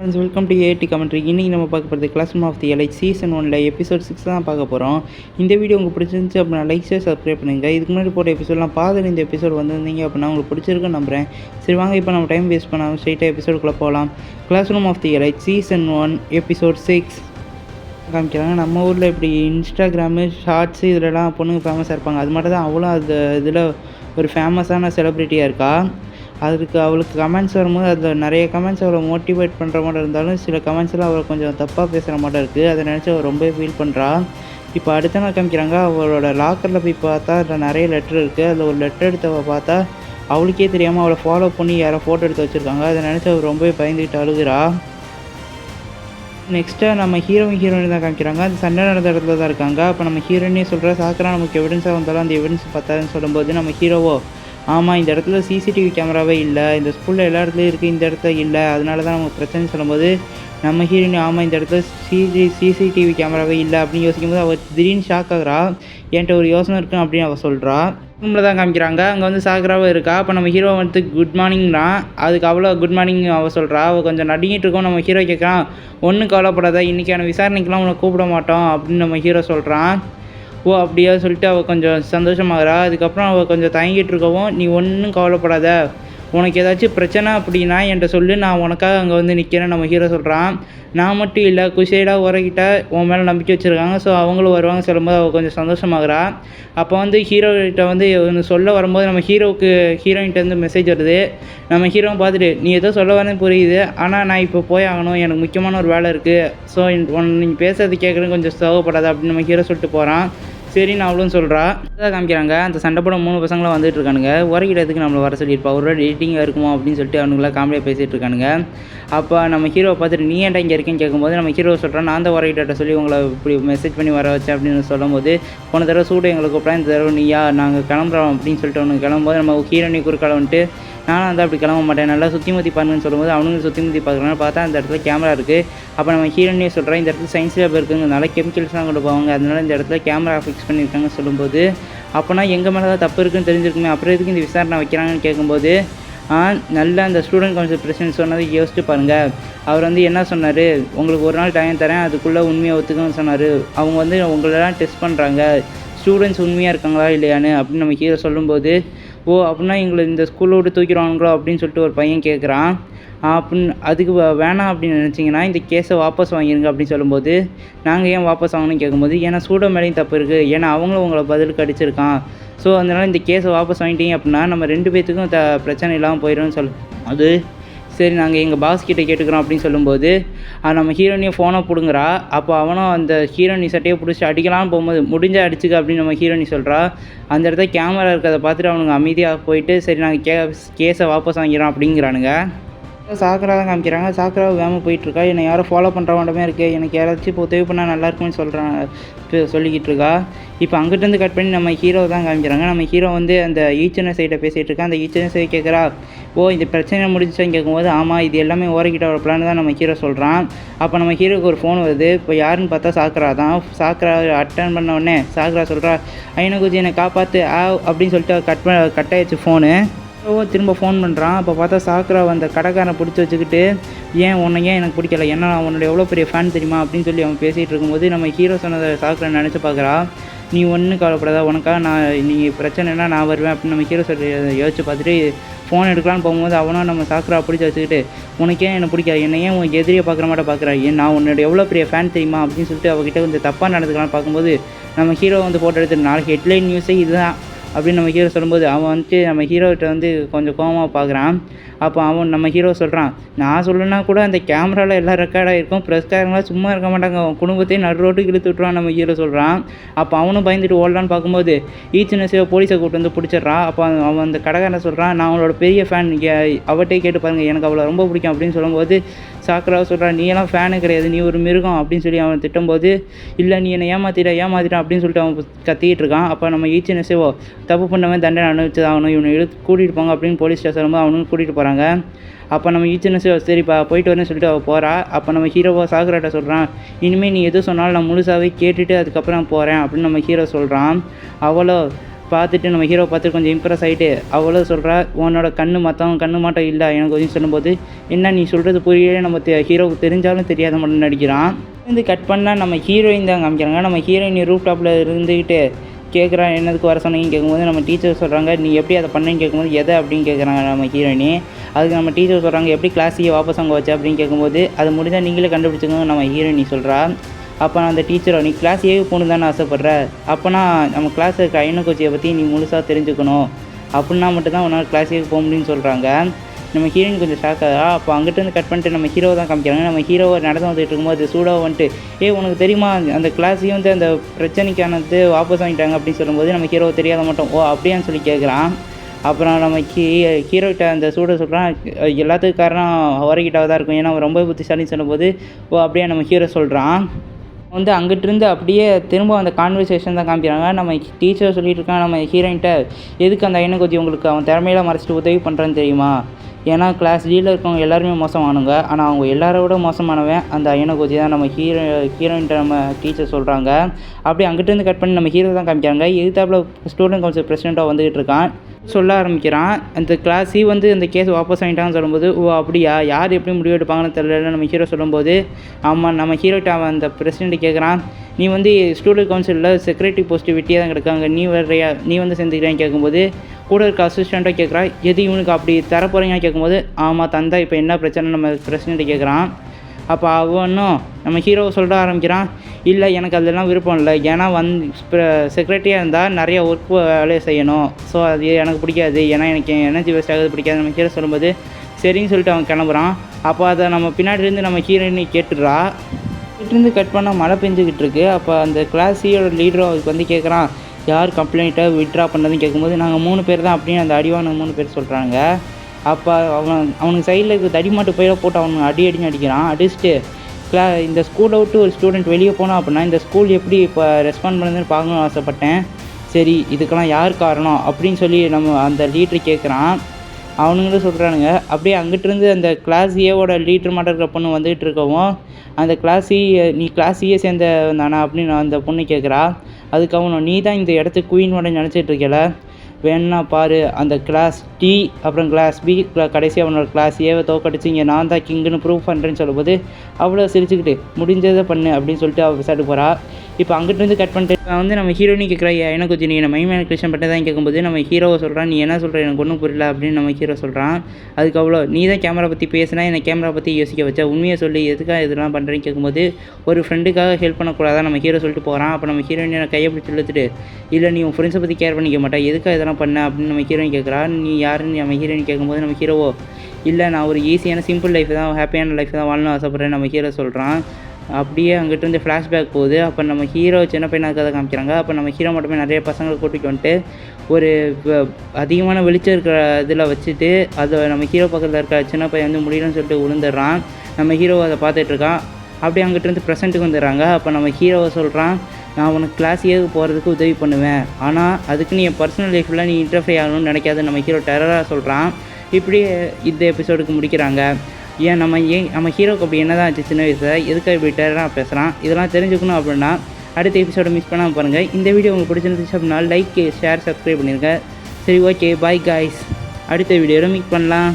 Friends welcome to AD commentary இன்றைக்கி நம்ம பார்க்க போகிறது classroom of the elite season ஒனில் எபிசோட் சிக்ஸ் தான் பார்க்க போகிறோம் இந்த வீடியோ உங்களுக்கு பிடிச்சிருந்துச்சு அப்படின்னா லைக் ஷேர் சப்ஸ்கிரைப் பண்ணுங்கள் இதுக்கு முன்னாடி போட்ட எபிசோட்லாம் பார்த்துட்டு இந்த எபிசோட் வந்திருந்தீங்க அப்படின்னா உங்களுக்கு பிடிச்சிருக்குன்னு நம்புறேன். சரி வாங்க இப்போ நம்ம டைம் வேஸ்ட் பண்ணாமல் ஸ்ட்ரைட்டாக எபிசோடுக்குள்ளே போகலாம் classroom of the elite season one episode six காமிக்கிறாங்க. நம்ம ஊரில் இப்படி இன்ஸ்டாகிராமு ஷார்ட்ஸு இதிலலாம் பொண்ணுங்க ஃபேமஸாக இருப்பாங்க. அது மட்டும் தான் அவ்வளோ அது இதில் ஒரு ஃபேமஸான செலிப்ரிட்டியாக இருக்கா? அதுக்கு அவளுக்கு கமெண்ட்ஸ் வரும்போது அதில் நிறைய கமெண்ட்ஸ் அவளை மோட்டிவேட் பண்ணுற மாதிரி இருந்தாலும் சில கமெண்ட்ஸ்லாம் அவளை கொஞ்சம் தப்பாக பேசுகிற மாதிரி இருக்குது அதை நினச்சி அவள் ரொம்ப ஃபீல் பண்ணுறா இப்போ அடுத்த நாள் காமிக்கிறாங்க அவளோட லாக்கரில் போய் பார்த்தா அதில் நிறைய லெட்டர் இருக்குது அதில் ஒரு லெட்டர் எடுத்தவ பார்த்தா அவளுக்கே தெரியாமல் அவளை ஃபாலோ பண்ணி யாரோ ஃபோட்டோ எடுத்து வச்சுருக்காங்க. அதை நினச்சி அவள் ரொம்ப பயந்துக்கிட்டு அழுகுறா நெக்ஸ்ட்டாக நம்ம ஹீரோயின் ஹீரோயின் தான் காமிக்கிறாங்க. அந்த சண்டை நடந்த இடத்துல தான் இருக்காங்க. அப்போ நம்ம ஹீரோயினே சொல்கிற சாக்கரா நமக்கு எவிடன்ஸாக வந்தாலும் அந்த எவிடன்ஸ் பார்த்தாருன்னு சொல்லும்போது நம்ம ஹீரோவோ ஆமாம் இந்த இடத்துல சிசிடிவி கேமராவே இல்லை. இந்த ஸ்கூலில் எல்லா இடத்துலையும் இருக்குது இந்த இடத்துல இல்லை. அதனால தான் நமக்கு பிரச்சனை சொல்லும்போது நம்ம ஹீரோயின் ஆமாம் இந்த இடத்துல சிசி சிசிடிவி கேமராவே இல்லை அப்படின்னு யோசிக்கும்போது அவள் திடீர்னு ஷாக் ஆகுறா. என்கிட்ட ஒரு யோசனை இருக்குன்னு அப்படின்னு அவள் சொல்கிறா ரூமில் தான் காமிக்கிறாங்க. அங்கே வந்து சாகராவும் இருக்கா. அப்போ நம்ம ஹீரோ வந்து குட் மார்னிங்கிறான் அதுக்கு அவ்வளோ குட் மார்னிங் அவள் சொல்கிறா அவள் கொஞ்சம் நடுங்கிட்டு இருக்கோம் நம்ம ஹீரோ கேட்குறான் ஒன்றும் கவலைப்படாத. இன்றைக்கான விசாரணைக்கெலாம் உன்னை கூப்பிட மாட்டோம் அப்படின்னு நம்ம ஹீரோ சொல்கிறான் ஓ அப்படியா சொல்லிட்டு அவள் கொஞ்சம் சந்தோஷமாகறா. அதுக்கப்புறம் அவள் கொஞ்சம் தயங்கிட்டு இருக்கவும் நீ ஒன்றும் கவலைப்படாத. உனக்கு ஏதாச்சும் பிரச்சனை அப்படின்னா என்கிட்ட சொல்லு நான் உனக்காக அங்கே வந்து நிற்கிறேன் நம்ம ஹீரோ சொல்கிறான் நான் மட்டும் இல்லை குஷேடாக உரகிட்ட உன் மேலே நம்பிக்கை வச்சுருக்காங்க. ஸோ அவங்களும் வருவாங்க சொல்லும்போது அவள் கொஞ்சம் சந்தோஷமாகறா. அப்போ வந்து ஹீரோகிட்ட வந்து ஒன்று சொல்ல வரும்போது நம்ம ஹீரோவுக்கு ஹீரோயின்ட்ட வந்து மெசேஜ் வருது. நம்ம ஹீரோவை பார்த்துட்டு நீ ஏதோ சொல்ல வரேன்னு புரியுது. ஆனால் நான் இப்போ போய் ஆகணும். எனக்கு முக்கியமான ஒரு வேலை இருக்குது ஸோ உன் நீங்கள் பேசுறது கேட்குறது கொஞ்சம் சோகப்படாது அப்படின்னு நம்ம ஹீரோ சொல்லிட்டு போகிறான் சரின்னு அவளும் சொல்கிறா அதான் காமிக்கிறாங்க. அந்த சண்டை போட மூணு பசங்களாம் வந்துட்டு இருக்கானுங்க. உரைக்கிடத்துக்கு நம்மளை வர சொல்லியிருப்பா? ஒரு எடிட்டிங்காக இருக்குமா அப்படின்னு சொல்லிட்டு அவனுங்களாம் காமெடியாக பேசிகிட்டு இருக்கானுங்க. அப்போ நம்ம ஹீரோவை பார்த்துட்டு நீ ஏன்டா இங்கே இருக்கேன்னு கேட்கும்போது நம்ம ஹீரோ சொல்கிறான் நான் தான் உரைக்கிட்ட சொல்லி உங்களை இப்படி மெசேஜ் பண்ணி வர வச்சேன் அப்படின்னு சொல்லும்போது போன தடவை சூடு எங்களுக்கு கூப்பிட்டா இந்த தடவை நீயா? நாங்கள் கிளம்புறோம் அப்படின்னு சொல்லிட்டு அவனுக்கு கிளம்பும்போது நம்ம ஹீரோனி குறுக்கால வந்துட்டு நானும் வந்து அப்படி கிளம்ப மாட்டேன். நல்லா சுற்றி முத்தி பாருங்கன்னு சொல்லும்போது அவனுங்க சுற்றி முத்தி பார்க்குறாங்க பார்த்தா அந்த இடத்துல கேமரா இருக்குது அப்போ நம்ம ஹீரோனே சொல்கிறேன் இந்த இடத்துல சயின்ஸ் லேப் இருக்குங்கிறதுனால கெமிக்கல்ஸ்லாம் கொண்டு போவாங்க. அதனால இந்த இடத்துல கேமரா ஃபிக்ஸ் பண்ணியிருக்காங்கன்னு சொல்லும்போது அப்போனா எங்கள் மேலே தான் தப்பு இருக்குன்னு தெரிஞ்சிருக்குமே. அப்புறம் எதுக்கு இந்த விசாரணை வைக்கிறாங்கன்னு கேட்கும்போது நல்லா அந்த ஸ்டூடெண்ட் கவுன்சில் பிரசிடென்ட் சொன்னதை யோசிச்சு பாருங்கள் அவர் வந்து என்ன சொன்னார்? உங்களுக்கு ஒரு நாள் டைம் தரேன் அதுக்குள்ளே உண்மையை ஒத்துக்கணும்னு சொன்னார். அவங்க வந்து உங்களெல்லாம் டெஸ்ட் பண்ணுறாங்க ஸ்டூடெண்ட்ஸ் உண்மையாக இருக்காங்களா இல்லையான்னு அப்படின்னு நம்ம கீழே சொல்லும்போது ஓ அப்படின்னா எங்களை இந்த ஸ்கூலை விட்டு தூக்கிடுவாங்களோ அப்படின்னு சொல்லிட்டு ஒரு பையன் கேட்குறான் அப்படின்னு அதுக்கு வேணாம் அப்படின்னு நினச்சிங்கன்னா இந்த கேஸை வாபஸ் வாங்கிருங்க அப்படின்னு சொல்லும்போது நாங்கள் ஏன் வாபஸ் வாங்கணும்னு கேட்கும்போது ஏன்னா சூட மேலேயும் தப்பு இருக்குது ஏன்னா அவங்களும் உங்களை பதிலுக்கு அடிச்சிருக்கான். ஸோ அதனால் இந்த கேஸை வாபஸ் வாங்கிட்டீங்க அப்படின்னா நம்ம ரெண்டு பேர்த்துக்கும் த பிரச்சனை இல்லாமல் போயிடும்னு சொல்லு அது சரி நாங்கள் எங்கள் பாஸ் கிட்டே கேட்டுக்கிறோம் அப்படின்னு சொல்லும்போது அது நம்ம ஹீரோனியை ஃபோனை பிடுங்குறா. அப்போ அவனும் அந்த ஹீரோனி சட்டையை பிடிச்சி அடிக்கலாம்னு போகும்போது முடிஞ்சால் அடிச்சுக்க அப்படின்னு நம்ம ஹீரோனி சொல்கிறா அந்த இடத்துல கேமரா இருக்கிறத பார்த்துட்டு அவனுங்க அமைதியாக போயிட்டு சரி நாங்கள் கே கேஸை வாபஸ் வாங்கிறோம் அப்படிங்கிறானுங்க. சாக்கரா தான் காமிக்கிறாங்க. சாக்கரா வேகமாக போயிட்டுருக்கா. என்னை யாரும் ஃபாலோ பண்ணுற மாட்டமே எனக்கு யாராச்சும் இப்போ உதவி பண்ணால் நல்லா இருக்கும்னு சொல்கிறான் சொல்லிக்கிட்டு இருக்கா இப்போ அங்கிட்டேருந்து கட் பண்ணி நம்ம ஹீரோ தான் காமிக்கிறாங்க. நம்ம ஹீரோ வந்து அந்த ஈச்சனை சைட்டை பேசிகிட்டு இருக்கா அந்த ஈச்சனை சைடு கேட்குறா ஓ இந்த பிரச்சனை முடிஞ்சான்னு கேட்கும்போது ஆமாம் இது எல்லாமே ஓரக்கிட்ட ஒரு பிளான் தான் நம்ம ஹீரோ சொல்கிறான் அப்போ நம்ம ஹீரோக்கு ஒரு ஃபோன் வருது. இப்போ யாருன்னு பார்த்தா சாக்கரா தான். சாக்கரா அட்டன் பண்ண உடனே சாக்கரா சொல்கிறா ஐநகுஜி என்னை காப்பாற்று ஆ அப்படின்னு சொல்லிட்டு கட் பண்ண கட் ஆயிடுச்சு ஃபோனு ஓ திரும்ப ஃபோன் பண்ணுறான் அப்போ பார்த்தா சாக்கரா அந்த கடைக்காரனை பிடிச்சி வச்சுக்கிட்டு ஏன் உன்னை ஏன் எனக்கு பிடிக்கல? ஏன்னா நான் உன்னோட எவ்வளோ பெரிய ஃபேன் தெரியுமா? அப்படின்னு சொல்லி அவன் பேசிகிட்டு இருக்கும்போது நம்ம ஹீரோ சொன்னதை சாக்கரா நினச்சி பார்க்குறா. நீ ஒன்றும் கவலைப்படாத உனக்காக நான் நீங்கள் பிரச்சனைனா நான் வருவேன். அப்படின்னு நம்ம ஹீரோ சொல்லி யோசிச்சு பார்த்துட்டு ஃபோன் எடுக்கலான்னு போகும்போது அவனும் நம்ம சாக்கரா பிடிச்சி வச்சுக்கிட்டு உனக்கு ஏன் என்னை பிடிக்காது? என்னை ஏன் உன் எதிரியை பார்க்குற மாட்ட பார்க்குறா? ஏன் நான் உன்னோட எவ்வளோ பெரிய ஃபேன் தெரியுமா? அப்படின்னு சொல்லிட்டு அவகிட்ட வந்து தப்பாக நடந்துக்கலாம்னு பார்க்கும்போது நம்ம ஹீரோ வந்து ஃபோட்டோ எடுத்து நாளைக்கு ஹெட்லைன் நியூஸே இதுதான். அப்படின்னு நம்ம ஹீரோ சொல்லும்போது அவன் வந்துட்டு நம்ம ஹீரோகிட்ட வந்து கொஞ்சம் கோவமாக பார்க்குறான். அப்போ அவன் நம்ம ஹீரோ சொல்கிறான் நான் சொல்லுனா கூட அந்த கேமராவில் எல்லாம் ரெக்கார்டாக இருக்கும் ப்ரெஸ்காரங்களாம் சும்மா இருக்க மாட்டாங்க. அவன் குடும்பத்தையும் நடு ரோட்டுக்கு இழுத்து விட்டுறான் நம்ம ஹீரோ சொல்கிறான் அப்போ அவனும் பயந்துட்டு ஓடலான்னு பார்க்கும்போது ஈச்சின சிவ போலீஸை கூப்பிட்டு வந்து பிடிச்சிட்றான் அப்போ அவன் அந்த கடைக்காரன் சொல்கிறான் நான் அவனோட பெரிய ஃபேன் அவட்டே கேட்டு பாருங்கள் எனக்கு அவளை ரொம்ப பிடிக்கும். அப்படின்னு சொல்லும்போது சாக்கராவை சொல்கிறான் நீ எல்லாம் ஃபேனு கிடையாது. நீ ஒரு மிருகம். அப்படின்னு சொல்லி அவன் திட்டும்போது இல்லை நீ என்னை ஏமாத்திட ஏமாத்திட்டான் அப்படின்னு சொல்லிட்டு அவன் கத்திக்கிட்டு இருக்கான். அப்போ நம்ம ஈச்சின சிவோ தப்பு பண்ணவன் தண்டனை அனுபவிச்சு ஆகணும் இவனை இழுத்து கூட்டிகிட்டு போங்க அப்படின்னு போலீஸ் ஸ்டேஷன் வரும்போது அவனும் கூட்டிகிட்டு போகிறாங்க அப்போ நம்ம ஈச்சனஸ் சரிப்பா போயிட்டு வரேன்னு சொல்லிட்டு அவள் போகிறா அப்போ நம்ம ஹீரோவோ சாகராட்ட சொல்கிறான் இனிமேல் நீ எது சொன்னாலும் நான் முழுசாகவே கேட்டுட்டு அதுக்கப்புறம் போகிறேன் அப்படின்னு நம்ம ஹீரோ சொல்கிறான் அவளோ பார்த்துட்டு நம்ம ஹீரோ பார்த்து கொஞ்சம் இம்ப்ரெஸ் ஆகிட்டு அவ்வளோ சொல்கிறா உன்னோட கண்ணு மற்றவங்க கண்ணு மாட்டம் இல்லை எனக்கு கொஞ்சம் சொல்லும்போது என்ன நீ சொல்கிறது புரியல நம்ம தெ- ஹீரோவுக்கு தெரிஞ்சாலும் தெரியாத மட்டும் நடிக்கிறான். வந்து கட் பண்ணால் நம்ம ஹீரோயின் தான் காமிக்கிறாங்க. நம்ம ஹீரோயின் ரூப் டாப்பில் இருந்துக்கிட்டு கேட்குறான் என்னதுக்கு வர சொன்னீங்கன்னு கேட்கும்போது நம்ம டீச்சர் சொல்கிறாங்க நீ எப்படி அதை பண்ணேன்னு கேட்கும்போது எதை? அப்படின்னு கேட்குறாங்க நம்ம ஹீரோயினி. அதுக்கு நம்ம டீச்சர் சொல்கிறாங்க எப்படி கிளாஸையே வாபஸ் அங்கே வச்சு? அப்படின்னு கேட்கும்போது அது முடிஞ்சால் நீங்களே கண்டுபிடிச்சிக்கணும் நம்ம ஹீரோயினி சொல்கிறா அப்போ நான் அந்த டீச்சரோ நீ கிளாஸ் ஏ போகணும் தானே ஆசைப்பட்ற? அப்போனா நம்ம கிளாஸ் இருக்க ஐநூ கோச்சியை பற்றி நீ முழுசாக தெரிஞ்சுக்கணும். அப்படின்னா மட்டும்தான் உன்னால் கிளாஸ் ஏ போக முடியும்னு சொல்கிறாங்க நம்ம ஹீரோயின் கொஞ்சம் ஷாக் ஆகா அப்போ அங்கிட்டு கட் பண்ணிட்டு நம்ம ஹீரோ தான் காமிக்கிறாங்க. நம்ம ஹீரோவை நடந்து வந்துட்டு இருக்கும்போது சூடாக வந்துட்டு ஏ உனக்கு தெரியுமா? அந்த கிளாஸையும் வந்து அந்த பிரச்சனைக்கானது வாபஸ் வாங்கிட்டாங்க அப்படின்னு சொல்லும்போது நம்ம ஹீரோவை தெரியாத மாட்டோம் ஓ அப்படியான்னு சொல்லி கேட்குறான் அப்புறம் நம்ம ஹீ ஹீரோகிட்ட அந்த சூட சொல்கிறான் எல்லாத்துக்கும் காரணம் வரைகிட்டாக தான் இருக்கும். ஏன்னா அவன் ரொம்ப புத்திசாலின்னு சொல்லும்போது ஓ அப்படியே? நம்ம ஹீரோ சொல்கிறான் வந்து அங்கிட்டிருந்து அப்படியே திரும்ப அந்த கான்வர்சேஷன் தான் காமிக்கிறாங்க. நம்ம டீச்சர் சொல்லிட்டு இருக்கான் நம்ம ஹீரோயின்ட்ட எதுக்கு அந்த ஐயனை கொதி உங்களுக்கு அவன் திறமையில மறைச்சிட்டு உதவி பண்ணுறான்னு தெரியுமா? ஏன்னா கிளாஸ் டீல இருக்கவங்க எல்லாருமே மோசமானவங்க. ஆனால் அவங்க எல்லாரை விட மோசமானவன் அந்த ஐயனை கொத்தி தான் நம்ம ஹீரோ ஹீரோயின்ட்ட நம்ம டீச்சர் சொல்கிறாங்க அப்படியே அங்கிட்டேருந்து கட் பண்ணி நம்ம ஹீரோ தான் காமிக்கிறாங்க. எதிர்த்தாப்புல ஸ்டூடெண்ட் கவுன்சில் பிரசிடெண்ட்டாக வந்துகிட்டு இருக்கான். சொல்ல ஆரம்பிக்கிறான். அந்த கிளாஸே வந்து அந்த கேஸ் வாபஸ் வாங்கிட்டாங்கன்னு சொல்லும்போது ஓ அப்படியா? யார் எப்படி முடிவு எடுப்பாங்கன்னு தெரியல நம்ம ஹீரோ சொல்லும்போது ஆமாம் நம்ம ஹீரோட்ட அவன் அந்த பிரசிடெண்ட் கேட்குறான் நீ வந்து ஸ்டூடெண்ட் கவுன்சிலில் செக்ரட்டரி போஸ்ட்டு வெட்டியாக தான் கிடக்காங்க. நீ வர்றியா? நீ வந்து சேர்ந்துக்கிறேன்னு கேட்கும்போது கூட இருக்க அசிஸ்டண்ட்டை கேட்குறா எது இவனுக்கு அப்படி தர போகிறீங்கன்னு கேட்கும்போது ஆமாம் தந்தா இப்போ என்ன பிரச்சனை? நம்ம பிரச்சனைட்டு கேட்குறான் அப்போ அவனும் நம்ம ஹீரோவை சொல்ல ஆரம்பிக்கிறான். இல்லை எனக்கு அதெல்லாம் விருப்பம் இல்லை. ஏன்னா வந்து செக்ரட்டரியாக இருந்தால் நிறைய ஒர்க் வேலையை செய்யணும். ஸோ அது எனக்கு பிடிக்காது. ஏன்னா எனக்கு எனர்ஜி வேஸ்ட் ஆகுது பிடிக்காது. நம்ம ஹீரோ சொல்லும்போது சரின்னு சொல்லிட்டு அவன் கிளம்புறான். அப்போ அதை நம்ம பின்னாடி இருந்து நம்ம ஹீரோயினி கேட்டுடுறா. இருந்து கட் பண்ணால் மழை பெஞ்சுக்கிட்டு இருக்கு. அப்போ அந்த கிளாஸியோட லீடரும் அவருக்கு வந்து கேட்குறான் யார் கம்ப்ளைண்ட்டை விட்ரா பண்ணதுன்னு கேட்கும்போது நாங்கள் மூணு பேர் தான் அப்படின்னு அந்த அடிவான மூணு பேர் சொல்கிறாங்க அப்போ அவன் அவனுக்கு சைடில் இருக்க தடிமாட்டு பயிரை போட்டு அவனுக்கு அடி அடின்னு அடிக்கிறான். அடிச்சுட்டு கிளா இந்த ஸ்கூலை விட்டு ஒரு ஸ்டூடெண்ட் வெளியே போனோம் அப்படின்னா இந்த ஸ்கூல் எப்படி இப்போ ரெஸ்பாண்ட் பண்ணுதுன்னு பார்க்கணும்னு ஆசைப்பட்டேன். சரி இதுக்கெல்லாம் யார் காரணம்? அப்படின்னு சொல்லி நம்ம அந்த லீட்ரு கேட்குறான் அவனுங்களும் சொல்கிறானுங்க அப்படியே அங்கிட்டிருந்து அந்த கிளாஸ் ஏவோட லீட்ரு மாட்ட இருக்கிற பொண்ணு வந்துகிட்டு இருக்கவும் அந்த கிளாஸ் நீ கிளாஸ் ஏ சேர்ந்த தானே அப்படின்னு அந்த பொண்ணு கேட்குறா அதுக்கு அவனும் நீ தான் இந்த இடத்துக்கு குயின் உடனே நினச்சிட்டு இருக்கல வேணா பாரு அந்த கிளாஸ் டி அப்புறம் கிளாஸ் பி கடைசி அவனோட கிளாஸ் ஏவை தோக்கடிச்சிங்க நான் தான் கிங்குன்னு ப்ரூவ் பண்ணுறேன்னு சொல்லும்போது அவ்வளோ சிரிச்சுக்கிட்டு முடிஞ்சதை பண்ணு அப்படின்னு சொல்லிட்டு அவள் விசாரிட்டு போகிறா இப்போ அங்கிட்டிருந்து கட் பண்ணிட்டு நான் வந்து நம்ம ஹீரோனி கேட்குறா எனக்கு கொஞ்சம் நீ என்ன மைமேன் கிருஷ்ணன் பட்டை தான் கேட்கும்போது நம்ம ஹீரோவை சொல்கிறான் நீ என்ன சொல்கிற எனக்கு ஒன்றும் புரியல அப்படின்னு நம்ம ஹீரோ சொல்கிறான் அதுக்கு அவ்வளோ நீ தான் கேமரா பற்றி பேசினா என்னை கேமரா பற்றி யோசிக்க வச்சா உண்மையை சொல்லி எதுக்காக இதெல்லாம் பண்ணுறேன்னு கேட்கும்போது ஒரு ஃப்ரெண்டுக்காக ஹெல்ப் பண்ணக்கூடாதா? நம்ம ஹீரோ சொல்லிட்டு போகிறான் அப்போ நம்ம ஹீரோயினை கையை பிடிச்சி இழுத்துட்டு இல்லை நீ உன் ஃப்ரெண்ட்ஸை பற்றி கேர் பண்ணிக்க மாட்டா எதுக்காக இதெல்லாம் பண்ண? அப்படின்னு நம்ம ஹீரோயின் கேட்குறா நீ யாருன்னு நம்ம ஹீரோயின் கேட்கும்போது நம்ம ஹீரோவோ இல்லை நான் ஒரு ஈஸியான சிம்பிள் லைஃப் தான் ஹாப்பியான லைஃப் தான் வாழணும் ஆசைப்பட்றேன் நம்ம ஹீரோ சொல்கிறான் அப்படியே அங்கிட்டு இருந்து ஃப்ளாஷ்பேக் போகுது. அப்போ நம்ம ஹீரோ சின்ன பையனாக கதை காமிக்கிறாங்க. அப்போ நம்ம ஹீரோ மட்டுமே நிறைய பசங்களை கூட்டிகிட்டு வந்துட்டு ஒரு அதிகமான வெளிச்சம் இருக்கிற இதில் வச்சுட்டு அதை நம்ம ஹீரோ பக்கத்தில் இருக்க சின்ன பையன் வந்து முடியலன்னு சொல்லிட்டு விழுந்துடுறான் நம்ம ஹீரோ அதை பார்த்துட்ருக்கான் அப்படியே அங்கிட்டு இருந்து ப்ரெசென்ட்டுக்கு வந்துடுறாங்க. அப்போ நம்ம ஹீரோவை சொல்கிறான் நான் உனக்கு கிளாஸ் ஏக்கு போகிறதுக்கு உதவி பண்ணுவேன். ஆனால் அதுக்கு நீ என் பர்சனல் லைஃப்பில் நீ இன்டர்ஃபை ஆகணும்னு நினைக்காது. நம்ம ஹீரோ டெரராக சொல்கிறான் இப்படியே இந்த எபிசோடுக்கு முடிக்கிறாங்க. ஏன் நம்ம ஏன் நம்ம ஹீரோக்கு அப்படி என்னதான் ஆச்சு சின்ன வயசில்? எதுக்காக இப்படி டேரராக பேசுகிறான் இதெல்லாம் தெரிஞ்சுக்கணும் அப்படின்னா அடுத்த எபிசோட மிஸ் பண்ணாமல் பாருங்கள் இந்த வீடியோ உங்களுக்கு பிடிச்சிருந்துச்சு அப்படின்னா லைக் ஷேர் சப்ஸ்கிரைப் பண்ணிடுங்க சரி ஓகே பாய் காய்ஸ் அடுத்த வீடியோவில் மீட் பண்ணலாம்.